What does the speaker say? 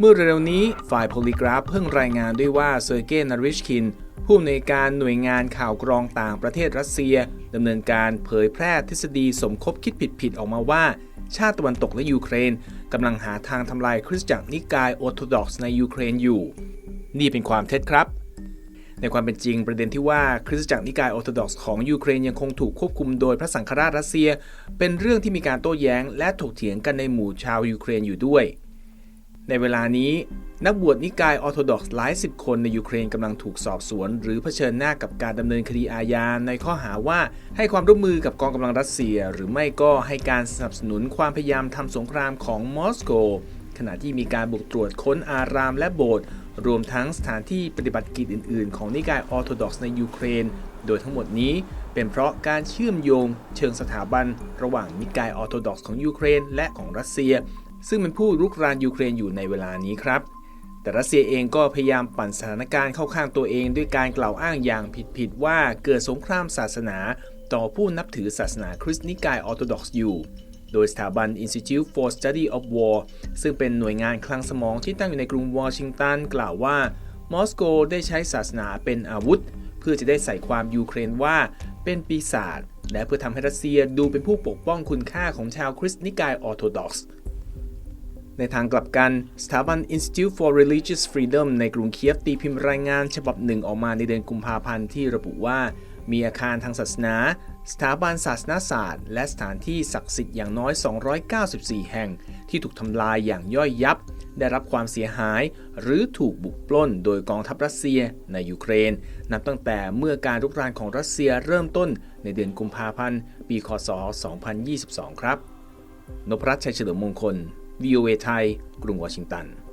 เมื่อเร็วๆนี้ฝ่ายโพลีกราฟเพิ่งรายงานด้วยว่าเซอร์เกย์นาริชคิน ผู้อำนวยการหน่วยงานข่าวกรองต่างประเทศรัสเซียดำเนินการเผยแพร่ทฤษฎีสมคบคิดผิดๆออกมาว่า ชาติตะวันตกและยูเครนกำลังหาทางทำลายคริสตจักรนิกายออร์โธดอกซ์ในยูเครนอยู่ นี่เป็นความเท็จครับในความเป็นจริงประเด็นที่ว่าคริสตจักรนิกายออร์โธดอกซ์ของยูเครนยังคงถูกควบคุมโดยพระสังฆราชรัสเซีย เป็นเรื่องที่มีการโต้แย้ง และถกเถียงกันในหมู่ชาวยูเครนอยู่ด้วย ในเวลานี้นักบวชนิกายออร์โธดอกซ์หลายสิบคนในยูเครนกำลังถูกสอบสวน หรือเผชิญหน้ากับการดำเนินคดีอาญาในข้อหาว่าให้ความร่วมมือกับกองกำลังรัสเซีย หรือไม่ก็ให้การสนับสนุนความพยายามทำสงครามของมอสโก ขณะที่มีการบุกตรวจค้นอารามและโบสถ์รวมทั้งสถานที่ปฏิบัติกิจอื่น ๆ ของนิกายออร์โธดอกซ์ในยูเครน โดยทั้งหมดนี้เป็นเพราะการเชื่อมโยงเชิงสถาบัน ระหว่างนิกายออร์โธดอกซ์ของยูเครน และของรัสเซีย ซึ่งเป็นผู้รุกรานยูเครนอยู่ในเวลานี้ครับ แต่รัสเซียเองก็พยายามปั่นสถานการณ์เข้าข้างตัวเองด้วยการกล่าวอ้างอย่างผิดๆว่าเกิดสงครามศาสนา ต่อผู้นับถือศาสนาคริสต์นิกายออร์โธดอกซ์อยู่ โดยสถาบัน Institute for Study of War ซึ่งเป็นหน่วยงานคลังสมองที่ตั้งอยู่ในกรุงวอชิงตันกล่าวว่ามอสโกได้ใช้ศาสนาเป็นอาวุธ เพื่อจะได้ใส่ความยูเครนว่าเป็นปีศาจและเพื่อทำให้รัสเซียดูเป็นผู้ปกป้องคุณค่าของชาวคริสต์นิกายออร์โธดอกซ์ ในทางกลับกันสถาบัน Institute for Religious Freedom ในกรุงเคียฟตีพิมพ์รายงานฉบับหนึ่งออกมาในเดือนกุมภาพันธ์ที่ระบุว่า มีอาคารทางศาสนา สถาบันศาสนาศาสตร์ และสถานที่ศักดิ์สิทธิ์อย่างน้อย 294 แห่ง ที่ถูกทำลายอย่างย่อยยับ ได้รับความเสียหาย หรือถูกบุกปล้นโดยกองทัพรัสเซียในยูเครน นับตั้งแต่เมื่อการรุกรานของรัสเซียเริ่มต้นในเดือนกุมภาพันธ์ ปี คศ 2022 ครับ นพรัตน์ชัยเฉลิมมงคล VOA ไทย กรุงวอชิงตัน